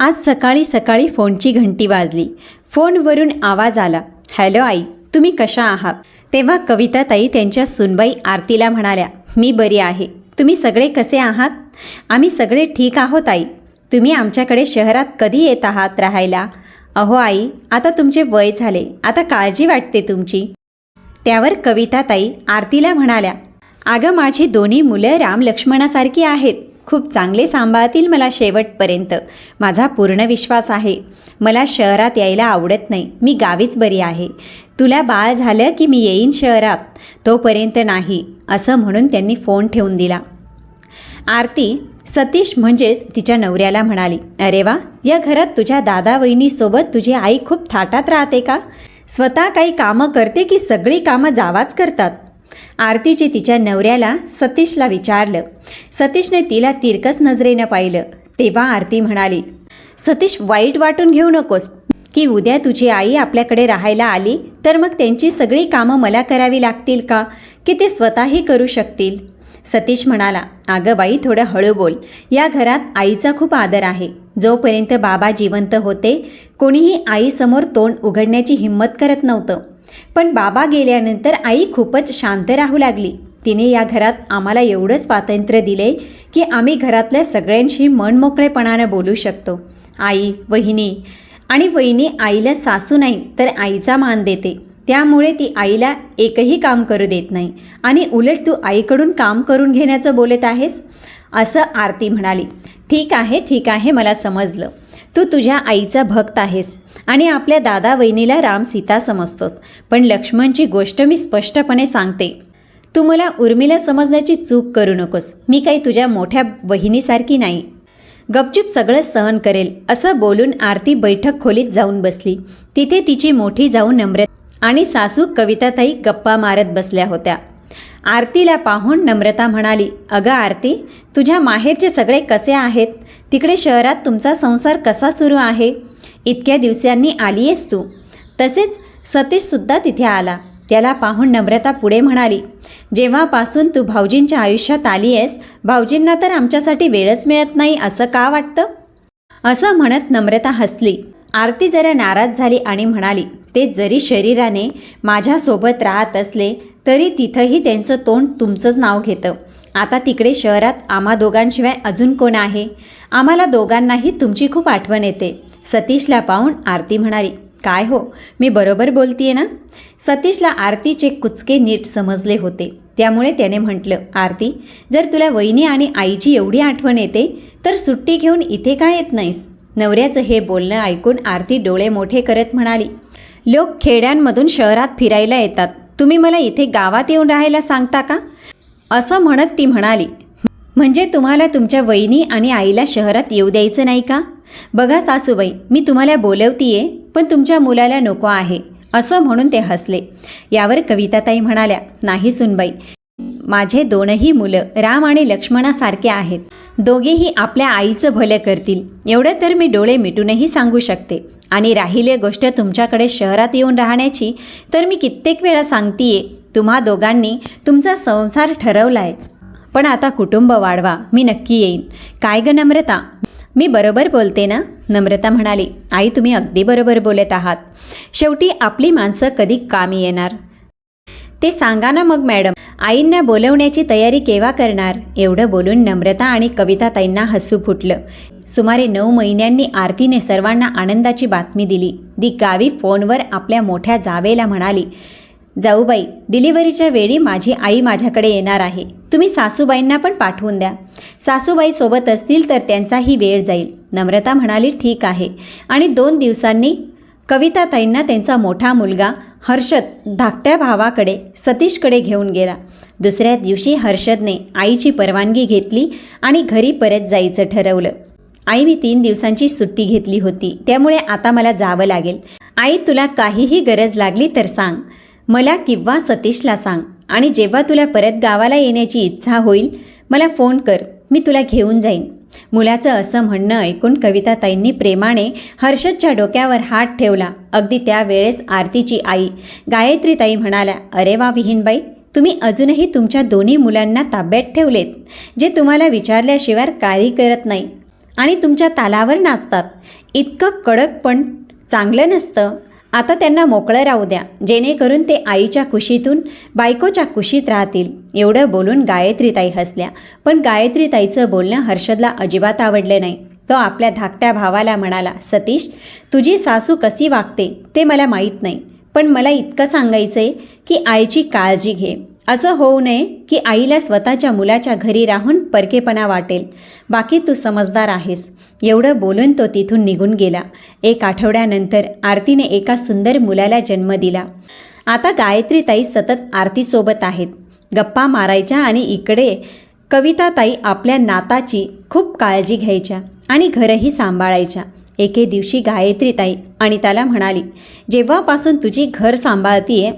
आज सकाळी सकाळी फोनची घंटी वाजली. फोनवरून आवाज आला. हॅलो आई तुम्ही कशा आहात? तेव्हा कविताताई त्यांच्या सुनबाई आरतीला म्हणाल्या मी बरी आहे. तुम्ही सगळे कसे आहात? आम्ही सगळे ठीक आहोत आई. तुम्ही आमच्याकडे शहरात कधी येत आहात राहायला? अहो आई आता तुमचे वय झाले. आता काळजी वाटते तुमची. त्यावर कविताताई आरतीला म्हणाल्या अगं माझी दोन्ही मुलं राम लक्ष्मणासारखी आहेत. खूप चांगले सांभाळतील मला शेवटपर्यंत. माझा पूर्ण विश्वास आहे. मला शहरात यायला आवडत नाही. मी गावीच बरी आहे. तुला बाळ झालं की मी येईन शहरात? तोपर्यंत नाही असं म्हणून त्यांनी फोन ठेवून दिला. आरती सतीश म्हणजेच तिच्या नवऱ्याला म्हणाली अरे वा या घरात तुझ्या दादा वहिनीसोबत तुझी आई खूप थाटात राहते का? स्वतः काही कामं करते की सगळी कामं जावाच करतात? आरतीचे तिच्या नवऱ्याला सतीशला विचारलं. सतीशने तिला तिरकस नजरेनं पाहिलं. तेव्हा आरती म्हणाली सतीश वाईट वाटून घेऊ नकोस. की उद्या तुझी आई आपल्याकडे राहायला आली तर मग त्यांची सगळी कामं मला करावी लागतील का? की ते स्वतःही करू शकतील? सतीश म्हणाला अगं बाई थोडं हळू बोल. या घरात आईचा खूप आदर आहे. जोपर्यंत बाबा जिवंत होते कोणीही आईसमोर तोंड उघडण्याची हिंमत करत नव्हतं. पण बाबा गेल्यानंतर आई खूपच शांत राहू लागली. तिने या घरात आम्हाला एवढं स्वातंत्र्य दिले की आम्ही घरातल्या सगळ्यांशी मनमोकळेपणानं बोलू शकतो. आई वहिनी आणि वहिनी आईला सासू नाही तर आईचा मान देते. त्यामुळे ती आईला एकही काम करू देत नाही. आणि उलट तू आईकडून काम करून घेण्याचं बोलत आहेस? असं आरती म्हणाली. ठीक आहे ठीक आहे मला समजलं. तू तुझ्या आईचा भक्त आहेस आणि आपल्या दादा वहिनीला राम सीता समजतोस. पण लक्ष्मणची गोष्ट मी स्पष्टपणे सांगते. तू मला उर्मिला समजण्याची चूक करू नकोस. मी काही तुझ्या मोठ्या वहिनीसारखी नाही. गपचूप सगळं सहन करेल असं बोलून आरती बैठक खोलीत जाऊन बसली. तिथे तिची मोठी जाऊन नम्रता आणि सासू कविताताई गप्पा मारत बसल्या होत्या. आरतीला पाहून नम्रता म्हणाली अगं आरती तुझ्या माहेरचे सगळे कसे आहेत? तिकडे शहरात तुमचा संसार कसा सुरू आहे? इतक्या दिवसांनी आली आहेस तू. तसेच सतीशसुद्धा तिथे आला. त्याला पाहून नम्रता पुढे म्हणाली जेव्हापासून तू भाऊजींच्या आयुष्यात आली आहेस भाऊजींना तर आमच्यासाठी वेळच मिळत नाही असं का वाटतं? असं म्हणत नम्रता हसली. आरती जरा नाराज झाली आणि म्हणाली ते जरी शरीराने माझ्यासोबत राहत असले तरी तिथंही त्यांचं तोंड तुमचंच नाव घेतं. आता तिकडे शहरात आम्हा दोघांशिवाय अजून कोण आहे? आम्हाला दोघांनाही तुमची खूप आठवण येते. सतीशला पाहून आरती म्हणाली काय हो मी बरोबर बोलतीये ना? सतीशला आरतीचे कुचके नीट समजले होते. त्यामुळे त्याने म्हटलं आरती जर तुला वहिनी आणि आईची एवढी आठवण येते तर सुट्टी घेऊन इथे काय येत नाहीस? नवऱ्याचं हे बोलणं ऐकून आरती डोळे मोठे करत म्हणाली लोक खेड्यांमधून शहरात फिरायला येतात. तुम्ही मला इथे गावात येऊन राहायला सांगता का? असं म्हणत ती म्हणाली म्हणजे तुम्हाला तुमच्या वहिनी आणि आईला शहरात येऊ द्यायचं नाही का? बघा सासूबाई मी तुम्हाला बोलवतीये पण तुमच्या मुलाला नको आहे. असं म्हणून ते हसले. यावर कविताताई म्हणाल्या नाही सुनबाई माझे दोनही मुलं राम आणि लक्ष्मणासारखे आहेत. दोघेही आपल्या आईचं भलं करतील. एवढं तर मी डोळे मिटूनही सांगू शकते. आणि राहिली गोष्ट तुमच्याकडे शहरात येऊन राहण्याची तर मी कित्येक वेळा सांगतीये तुम्हा दोघांनी तुमचा संसार ठरवला आहे पण आता कुटुंब वाढवा मी नक्की येईन. काय ग नम्रता? मी बरोबर बोलते ना? नम्रता म्हणाली. आई तुम्ही अगदी बरोबर बोलत आहात. शेवटी आपली माणसं कधी कामी येणार? ते सांगा ना मग मॅडम आईंना बोलवण्याची तयारी केव्हा करणार? एवढं बोलून नम्रता आणि कविताताईंना हसू फुटलं. सुमारे नऊ महिन्यांनी आरतीने सर्वांना आनंदाची बातमी दिली. दी गावी फोनवर आपल्या मोठ्या जावेला म्हणाली जाऊबाई डिलिव्हरीच्या वेळी माझी आई माझ्याकडे येणार आहे. तुम्ही सासूबाईंना पण पाठवून द्या. सासूबाई सोबत असतील तर त्यांचाही वेळ जाईल. नम्रता म्हणाली ठीक आहे. आणि दोन दिवसांनी कविताताईंना त्यांचा मोठा मुलगा हर्षद धाकट्या भावाकडे सतीशकडे घेऊन गेला. दुसऱ्या दिवशी हर्षदने आईची परवानगी घेतली आणि घरी परत जायचं ठरवलं. आई मी तीन दिवसांची सुट्टी घेतली होती त्यामुळे आता मला जावं लागेल. आई तुला काहीही गरज लागली तर सांग. मला किंवा सतीशला सांग. आणि जेव्हा तुला परत गावाला येण्याची इच्छा होईल मला फोन कर. मी तुला घेऊन जाईन. मुलाचं असं म्हणणं ऐकून कविताताईंनी प्रेमाने हर्षदच्या डोक्यावर हात ठेवला. अगदी त्यावेळेस आरतीची आई गायत्रीताई म्हणाल्या अरे वा विहीनबाई तुम्ही अजूनही तुमच्या दोन्ही मुलांना ताब्यात ठेवलेत जे तुम्हाला विचारल्याशिवाय काही करत नाही आणि तुमच्या तालावर नाचतात. इतकं कडक पण चांगलं नसतं. आता त्यांना मोकळं राहू द्या. जेणेकरून ते आईच्या कुशीतून बायकोच्या कुशीत राहतील. एवढं बोलून गायत्रीताई हसल्या. पण गायत्रीताईचं बोलणं हर्षदला अजिबात आवडलं नाही. तो आपल्या धाकट्या भावाला म्हणाला सतीश तुझी सासू कशी वागते ते मला माहीत नाही. पण मला इतकं सांगायचं आहे की आईची काळजी घे. असं होऊ नये की आईला स्वतःच्या मुलाच्या घरी राहून परकेपणा वाटेल. बाकी तू समजदार आहेस. एवढं बोलून तो तिथून निघून गेला. एक आठवड्यानंतर आरतीने एका सुंदर मुलाला जन्म दिला. आता गायत्रीताई सतत आरतीसोबत आहेत. गप्पा मारायच्या आणि इकडे कविताताई आपल्या नाताची खूप काळजी घ्यायच्या आणि घरही सांभाळायच्या. एके दिवशी गायत्रीताई त्याला म्हणाली जेव्हापासून तुझी घर सांभाळतीये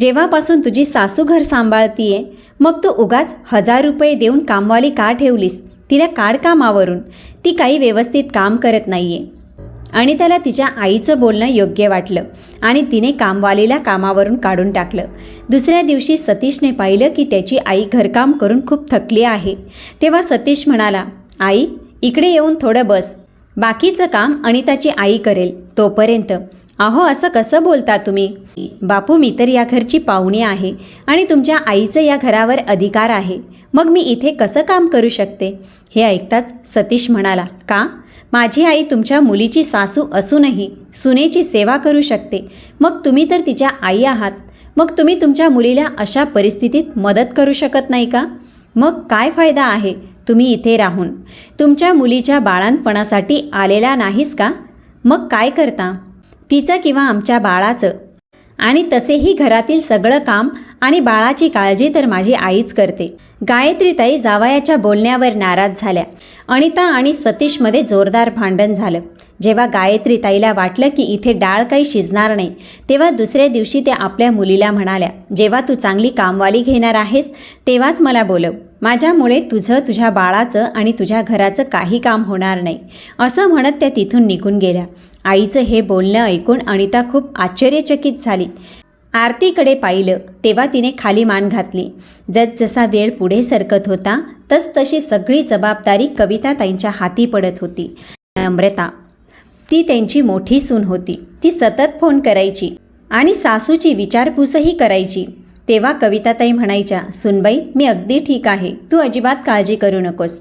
जेव्हापासून तुझी सासू घर सांभाळतीये मग तू उगाच हजार रुपये देऊन कामवाली का ठेवलीस? तिला काढ कामावरून. ती काही व्यवस्थित काम करत नाहीये. आणि त्याला तिच्या आईचं बोलणं योग्य वाटलं आणि तिने कामवालीला कामावरून काढून टाकलं. दुसऱ्या दिवशी सतीशने पाहिलं की त्याची आई घरकाम करून खूप थकली आहे. तेव्हा सतीश म्हणाला आई इकडे येऊन थोडं बस. बाकीचं काम अनिताची आई करेल तोपर्यंत. अहो असं कसं बोलता तुम्ही? बापू मी तर या घरची पाहुणी आहे आणि तुमच्या आईचं या घरावर अधिकार आहे. मग मी इथे कसं काम करू शकते? हे ऐकताच सतीश म्हणाला का? माझी आई तुमच्या मुलीची सासू असूनही सुनेची सेवा करू शकते. मग तुम्ही तर तिच्या आई आहात. मग तुम्ही तुमच्या मुलीला अशा परिस्थितीत मदत करू शकत नाही का? मग काय फायदा आहे? तुम्ही इथे राहून. तुमच्या मुलीच्या बाळांपणासाठी आलेला नाहीस का? मग काय करता? तिचं किंवा आमच्या बाळाचं आणि तसेही घरातील सगळं काम आणि बाळाची काळजी तर माझी आईच करते. गायत्रीताई जावयाच्या बोलण्यावर नाराज झाल्या. अनिता आणि सतीशमध्ये जोरदार भांडण झालं. जेव्हा गायत्रीताईला वाटलं की इथे डाळ काही शिजणार नाही तेव्हा दुसऱ्या दिवशी त्या आपल्या मुलीला म्हणाल्या जेव्हा तू चांगली कामवाली घेणार आहेस तेव्हाच मला बोलव. माझ्यामुळे तुझं तुझ्या बाळाचं आणि तुझ्या घराचं काही काम होणार नाही. असं म्हणत त्या तिथून निघून गेल्या. आईचं हे बोलणं ऐकून अनिता खूप आश्चर्यचकित झाली. आरतीकडे पाहिलं तेव्हा तिने खाली मान घातली. जसा वेळ पुढे सरकत होता तसतशी सगळी जबाबदारी कविताताईंच्या हाती पडत होती. नम्रता. ती त्यांची मोठी सून होती. ती सतत फोन करायची आणि सासूची विचारपूसही करायची. तेव्हा कविताताई म्हणायच्या सुनबाई मी अगदी ठीक आहे. तू अजिबात काळजी करू नकोस.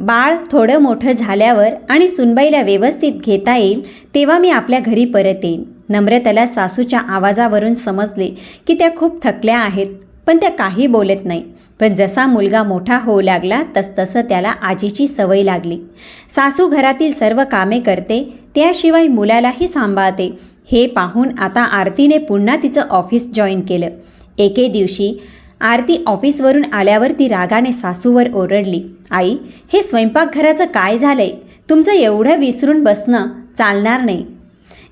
बाळ थोडं मोठं झाल्यावर आणि सुनबाईला व्यवस्थित घेता येईल तेव्हा मी आपल्या घरी परत येईन. नम्रताला सासूच्या आवाजावरून समजले की त्या खूप थकल्या आहेत पण त्या काही बोलत नाही. पण जसा मुलगा मोठा होऊ लागला तसतसं त्याला आजीची सवय लागली. सासू घरातील सर्व कामे करते त्याशिवाय मुलालाही सांभाळते. हे पाहून आता आरतीने पुन्हा तिचं ऑफिस जॉईन केलं. एके दिवशी आरती ऑफिसवरून आल्यावर ती रागाने सासूवर ओरडली आई हे स्वयंपाकघराचं काय झालंय? तुमचं एवढं विसरून बसणं चालणार नाही.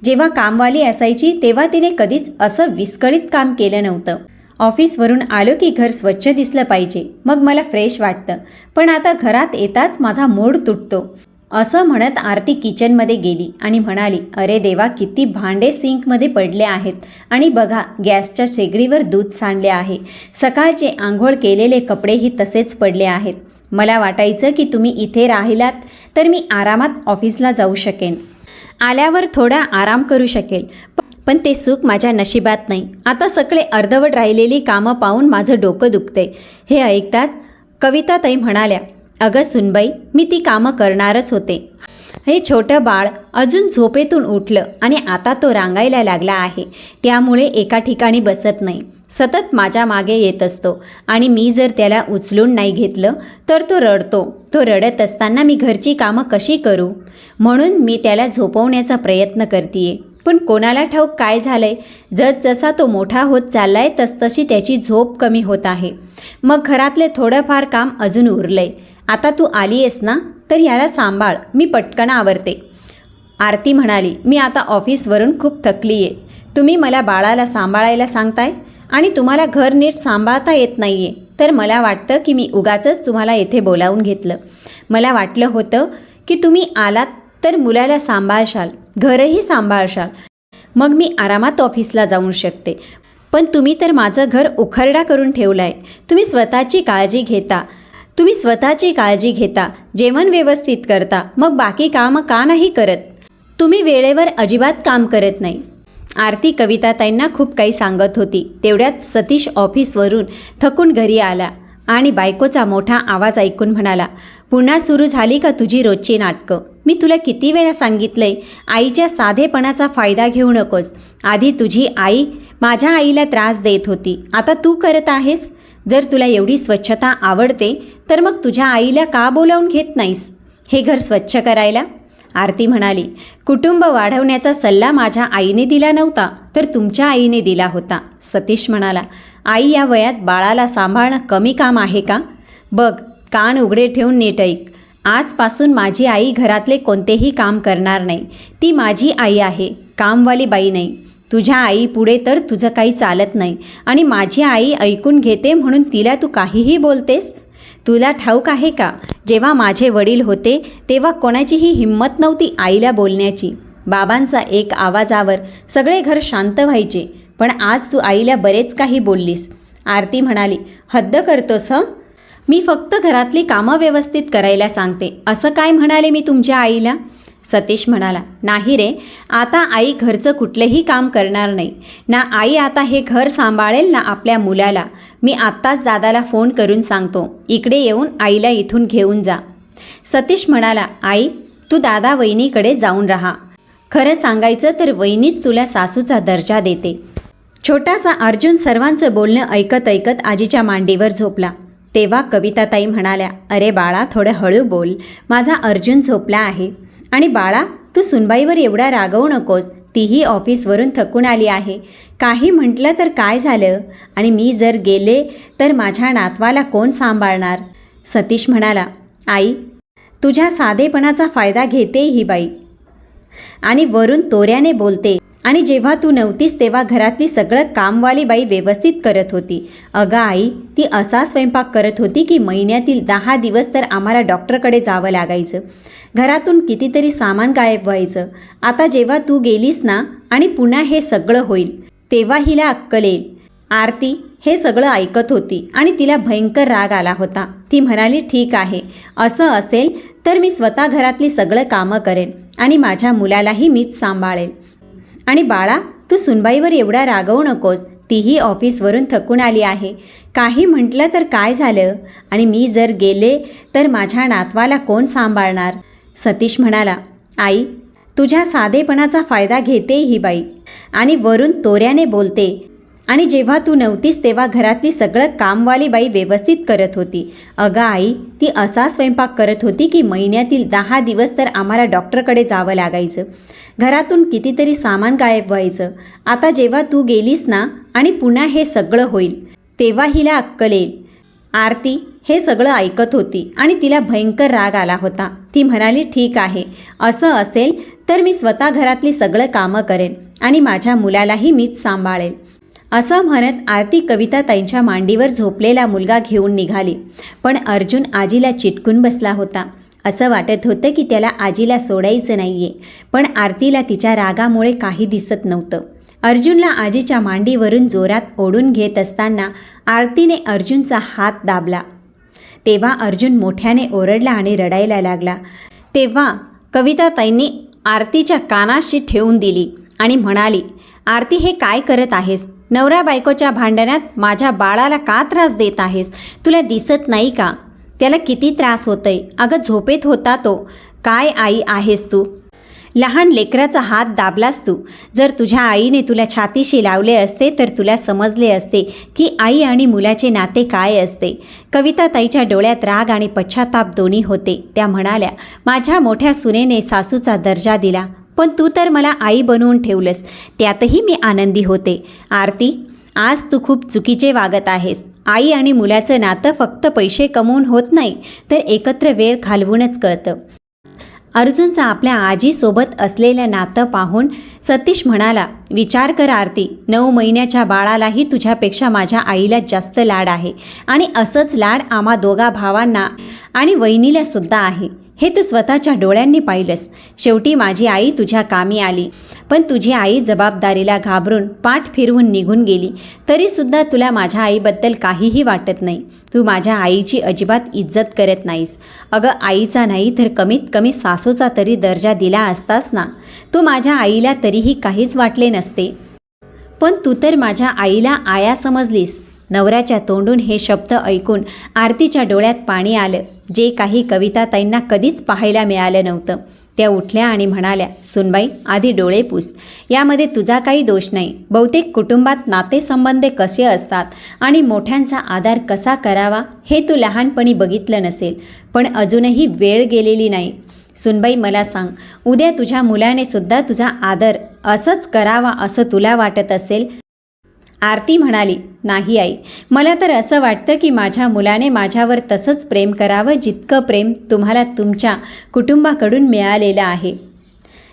जेव्हा कामवाली असायची तेव्हा तिने कधीच असं विस्कळीत काम केलं नव्हतं. ऑफिसवरून आलो की घर स्वच्छ दिसलं पाहिजे मग मला फ्रेश वाटतं. पण आता घरात येताच माझा मूड तुटतो. असं म्हणत आरती किचनमध्ये गेली आणि म्हणाली अरे देवा किती भांडे सिंकमध्ये पडले आहेत आणि बघा गॅसच्या शेगडीवर दूध सांडले आहे. सकाळचे आंघोळ केलेले कपडेही तसेच पडले आहेत. मला वाटायचं की तुम्ही इथे राहिलात तर मी आरामात ऑफिसला जाऊ शकेन. आल्यावर थोडा आराम करू शकेल. पण ते सुख माझ्या नशिबात नाही. आता सगळे अर्धवट राहिलेली कामं पाहून माझं डोकं दुखते हे ऐकताच कविताताई म्हणाल्या अगं सुनबाई मी ती कामं करणारच होते. हे छोटं बाळ अजून झोपेतून उठलं आणि आता तो रांगायला लागला आहे. त्यामुळे एका ठिकाणी बसत नाही. सतत माझ्या मागे येत असतो आणि मी जर त्याला उचलून नाही घेतलं तर तो रडतो. तो रडत असताना मी घरची कामं कशी करू? म्हणून मी त्याला झोपवण्याचा प्रयत्न करते पण कोणाला ठाऊक काय झालंय? जसजसा तो मोठा होत चाललाय तसतशी त्याची झोप कमी होत आहे. मग घरातले थोडंफार काम अजून उरलंय. आता तू आली आहेस ना? तर ह्याला सांभाळ मी पटकन आवरते. आरती म्हणाली मी आता ऑफिसवरून खूप थकली आहे तुम्ही मला बाळाला सांभाळायला सांगताय? आणि तुम्हाला घर नीट सांभाळता येत नाही आहे तर मला वाटतं की मी उगाचच तुम्हाला येथे बोलावून घेतलं. मला वाटलं होतं की तुम्ही आलात तर मुलाला सांभाळशाल घरही सांभाळशाल. मग मी आरामात ऑफिसला जाऊ शकते. पण तुम्ही तर माझं घर उखरडा करून ठेवलं आहे तुम्ही स्वतःची काळजी घेता. तुम्ही स्वतःची काळजी घेता जेवण व्यवस्थित करता मग बाकी कामं का नाही करत? तुम्ही वेळेवर अजिबात काम करत नाही. आरती कविताताईंना खूप काही सांगत होती. तेवढ्यात सतीश ऑफिसवरून थकून घरी आला आणि बायकोचा मोठा आवाज ऐकून म्हणाला पुन्हा सुरू झाली का तुझी रोजची नाटकं? मी तुला किती वेळा सांगितलंय आईच्या साधेपणाचा फायदा घेऊ नकोस. आधी तुझी आई माझ्या आईला त्रास देत होती. आता तू करत आहेस? जर तुला एवढी स्वच्छता आवडते तर मग तुझ्या आईला का बोलावून घेत नाहीस? हे घर स्वच्छ करायला? आरती म्हणाली कुटुंब वाढवण्याचा सल्ला माझ्या आईने दिला नव्हता तर तुमच्या आईने दिला होता. सतीश म्हणाला आई या वयात बाळाला सांभाळणं कमी काम आहे का? बघ कान उघडे ठेवून नीट ऐक. आजपासून माझी आई घरातले कोणतेही काम करणार नाही. ती माझी आई आहे कामवाली बाई नाही. तुझ्या आई पुढे तर तुझं काही चालत नाही. आणि माझी आई ऐकून घेते म्हणून तिला तू काहीही बोलतेस? तुला ठाऊक आहे का? जेव्हा माझे वडील होते तेव्हा कोणाचीही हिंमत नव्हती आईला बोलण्याची. बाबांचा एक आवाजावर सगळे घर शांत व्हायचे पण आज तू आईला बरेच काही बोललीस. आरती म्हणाली हद्द करतोस हं? मी फक्त घरातली कामं व्यवस्थित करायला सांगते. असं काय म्हणाले मी तुमच्या आईला? सतीश म्हणाला नाही रे आता आई घरचं कुठलंही काम करणार नाही. ना आई आता हे घर सांभाळेल ना आपल्या मुलाला. मी आत्ताच दादाला फोन करून सांगतो इकडे येऊन आईला इथून घेऊन जा. सतीश म्हणाला आई तू दादा वहिनीकडे जाऊन राहा. खरं सांगायचं तर वहिनीच तुला सासूचा दर्जा देते. छोटासा अर्जुन सर्वांचं बोलणं ऐकत ऐकत आजीच्या मांडीवर झोपला. तेव्हा कविताताई म्हणाल्या अरे बाळा थोडं हळू बोल. माझा अर्जुन झोपला आहे. आणि बाळा तू सुनबाईवर एवढा रागवू नकोस. तीही ऑफिसवरून थकून आली आहे. काही म्हटलं तर काय झालं? आणि मी जर गेले तर माझ्या नातवाला कोण सांभाळणार? सतीश म्हणाला आई तुझ्या साधेपणाचा फायदा घेते ही बाई. आणि वरून तोऱ्याने बोलते आणि जेव्हा तू नव्हतीस तेव्हा घरातली सगळं कामवाली बाई व्यवस्थित करत होती. अगं आई ती असा स्वयंपाक करत होती की महिन्यातील दहा दिवस तर आम्हाला डॉक्टरकडे जावं लागायचं. घरातून कितीतरी सामान गायब व्हायचं. आता जेव्हा तू गेलीस ना आणि पुन्हा हे सगळं होईल तेव्हा हिला अक्कल येईल. आरती हे सगळं ऐकत होती आणि तिला भयंकर राग आला होता. ती म्हणाली ठीक आहे. असं असेल तर मी स्वतः घरातली सगळं कामं करेन आणि माझ्या मुलालाही मीच सांभाळेल. आणि बाळा तू सुनबाईवर एवढा रागवू नकोस. तीही ऑफिसवरून थकून आली आहे. काही म्हटलं तर काय झालं? आणि मी जर गेले तर माझ्या नातवाला कोण सांभाळणार? सतीश म्हणाला आई तुझ्या साधेपणाचा फायदा घेते ही बाई. आणि वरून तोऱ्याने बोलते आणि जेव्हा तू नव्हतीस तेव्हा घरातली सगळं कामवाली बाई व्यवस्थित करत होती. अगं आई ती असा स्वयंपाक करत होती की महिन्यातील दहा दिवस तर आम्हाला डॉक्टरकडे जावं लागायचं. घरातून कितीतरी सामान गायब व्हायचं. आता जेव्हा तू गेलीस ना आणि पुन्हा हे सगळं होईल तेव्हा हिला अक्कल येईल. आरती हे सगळं ऐकत होती आणि तिला भयंकर राग आला होता. ती म्हणाली ठीक आहे. असं असेल तर मी स्वतः घरातली सगळं कामं करेन आणि माझ्या मुलालाही मीच सांभाळेल. असं म्हणत आरती कविता ताईंच्या मांडीवर झोपलेला मुलगा घेऊन निघाली. पण अर्जुन आजीला चिटकून बसला होता. असं वाटत होतं की त्याला आजीला सोडायचं नाही आहे पण आरतीला तिच्या रागामुळे काही दिसत नव्हतं. अर्जुनला आजीच्या मांडीवरून जोरात ओढून घेत असताना आरतीने अर्जुनचा हात दाबला. तेव्हा अर्जुन मोठ्याने ओरडला आणि रडायला लागला. तेव्हा कविताताईंनी आरतीच्या कानाशी ठेवून दिली आणि म्हणाली आरती हे काय करत आहेस? नवरा बायकोच्या भांडण्यात माझ्या बाळाला का त्रास देत आहेस? तुला दिसत नाही का? त्याला किती त्रास होतोय? अगं झोपेत होता तो. काय आई आहेस तू? लहान लेकराचा हात दाबलास तू. जर तुझ्या आईने तुला छातीशी लावले असते तर तुला समजले असते की आई आणि मुलाचे नाते काय असते. कविता ताईच्या डोळ्यात राग आणि पश्चाताप दोन्ही होते. त्या म्हणाल्या माझ्या मोठ्या सुनेने सासूचा दर्जा दिला. पण तू तर मला आई बनवून ठेवलंस. त्यातही मी आनंदी होते. आरती आज तू खूप चुकीचे वागत आहेस. आई आणि मुलाचं नातं फक्त पैसे कमवून होत नाही तर एकत्र वेळ घालवूनच कळतं. अर्जुनचा आपल्या आजीसोबत असलेलं नातं पाहून सतीश म्हणाला विचार कर आरती नऊ महिन्याच्या बाळालाही तुझ्यापेक्षा माझ्या आईला जास्त लाड आहे आणि असंच लाड आम्हा दोघा भावांना आणि वहिनीला सुद्धा आहे. हे तू स्वतःच्या डोळ्यांनी पाहिलंस. शेवटी माझी आई तुझ्या कामी आली. पण तुझी आई जबाबदारीला घाबरून पाठ फिरवून निघून गेली. तरीसुद्धा तुला माझ्या आईबद्दल काहीही वाटत नाही. तू माझ्या आईची अजिबात इज्जत करत नाहीस. अगं आईचा नाही तर कमीत कमी सासूचा तरी दर्जा दिला असतास ना. तू माझ्या आईला तरीही काहीच वाटले नसते. पण तू तर माझ्या आईला आया समजलीस. नवऱ्याच्या तोंडून हे शब्द ऐकून आरतीच्या डोळ्यात पाणी आलं. जे काही कविता ताईंना कधीच पाहायला मिळालं नव्हतं. त्या उठल्या आणि म्हणाल्या सुनबाई आधी डोळे पुस. यामध्ये तुझा काही दोष नाही. बहुतेक कुटुंबात नातेसंबंध कसे असतात आणि मोठ्यांचा आधार कसा करावा हे तू लहानपणी बघितलं नसेल. पण अजूनही वेळ गेलेली नाही. सुनबाई मला सांग उद्या तुझ्या मुलाने सुद्धा तुझा आदर असंच करावा असं तुला वाटत असेल? आरती म्हणाली नाही आई मला तर असं वाटतं की माझ्या मुलाने माझ्यावर तसंच प्रेम करावं जितकं प्रेम तुम्हाला तुमच्या कुटुंबाकडून मिळालेलं आहे.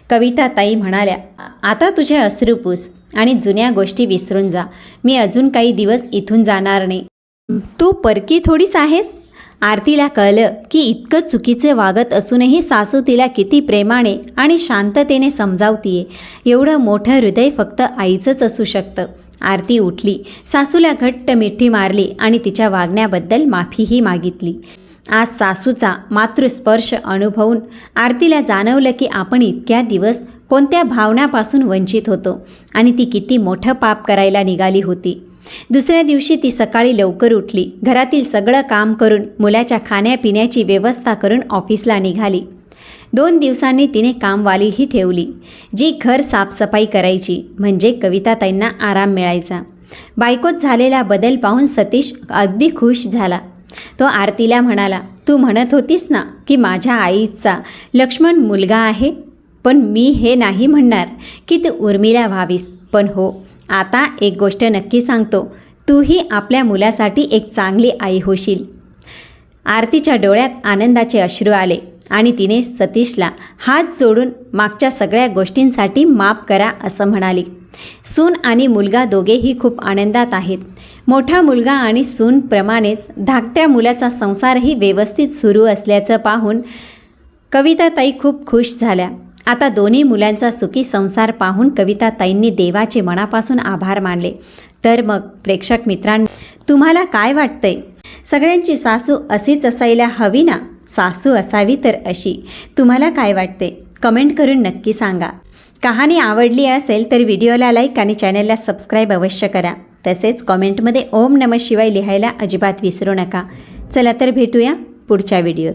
कविता ताई म्हणाल्या आता तुझे अश्रू पूस आणि जुन्या गोष्टी विसरून जा. मी अजून काही दिवस इथून जाणार नाही. तू परकी थोडीच आहेस? आरतीला कळलं की इतकं चुकीचे वागत असूनही सासू तिला किती प्रेमाने आणि शांततेने समजावतीये. एवढं मोठं हृदय फक्त आईचंच असू शकतं. आरती उठली. सासूला घट्ट मिठी मारली आणि तिच्या वागण्याबद्दल माफीही मागितली. आज सासूचा मातृस्पर्श अनुभवून आरतीला जाणवलं की आपण इतक्या दिवस कोणत्या भावनापासून वंचित होतो आणि ती किती मोठं पाप करायला निघाली होती. दुसऱ्या दिवशी ती सकाळी लवकर उठली. घरातील सगळं काम करून मुलाच्या खाण्यापिण्याची व्यवस्था करून ऑफिसला निघाली. दोन दिवसांनी तिने कामवालीही ठेवली. जी घर साफसफाई करायची म्हणजे कविताताईंना आराम मिळायचा. बायकोत झालेला बदल पाहून सतीश अगदी खुश झाला. तो आरतीला म्हणाला तू म्हणत होतीस ना की माझ्या आईचा लक्ष्मण मुलगा आहे? पण मी हे नाही म्हणणार की तू उर्मिला व्हावीस. पण हो आता एक गोष्ट नक्की सांगतो. तूही आपल्या मुलासाठी एक चांगली आई होशील. आरतीच्या डोळ्यात आनंदाचे अश्रू आले आणि तिने सतीशला हात जोडून मागच्या सगळ्या गोष्टींसाठी माफ करा असं म्हणाली. सून आणि मुलगा दोघेही खूप आनंदात आहेत. मोठा मुलगा आणि सूनप्रमाणेच धाकट्या मुलाचा संसारही व्यवस्थित सुरू असल्याचं पाहून कविताताई खूप खुश झाल्या. आता दोन्ही मुलांचा सुखी संसार पाहून कविताताईंनी देवाचे मनापासून आभार मानले. तर मग प्रेक्षक मित्रांनी तुम्हाला काय वाटतंय? सगळ्यांची सासू अशीच असायला हवी ना? सासू असावी तर अशी. तुम्हाला काय वाटते कमेंट करून नक्की सांगा. कहाणी आवडली असेल तर व्हिडिओला लाईक आणि चॅनलला सबस्क्राईब अवश्य करा. तसेच कॉमेंटमध्ये ओम नम शिवाय लिहायला अजिबात विसरू नका. चला तर भेटूया पुढच्या व्हिडिओत.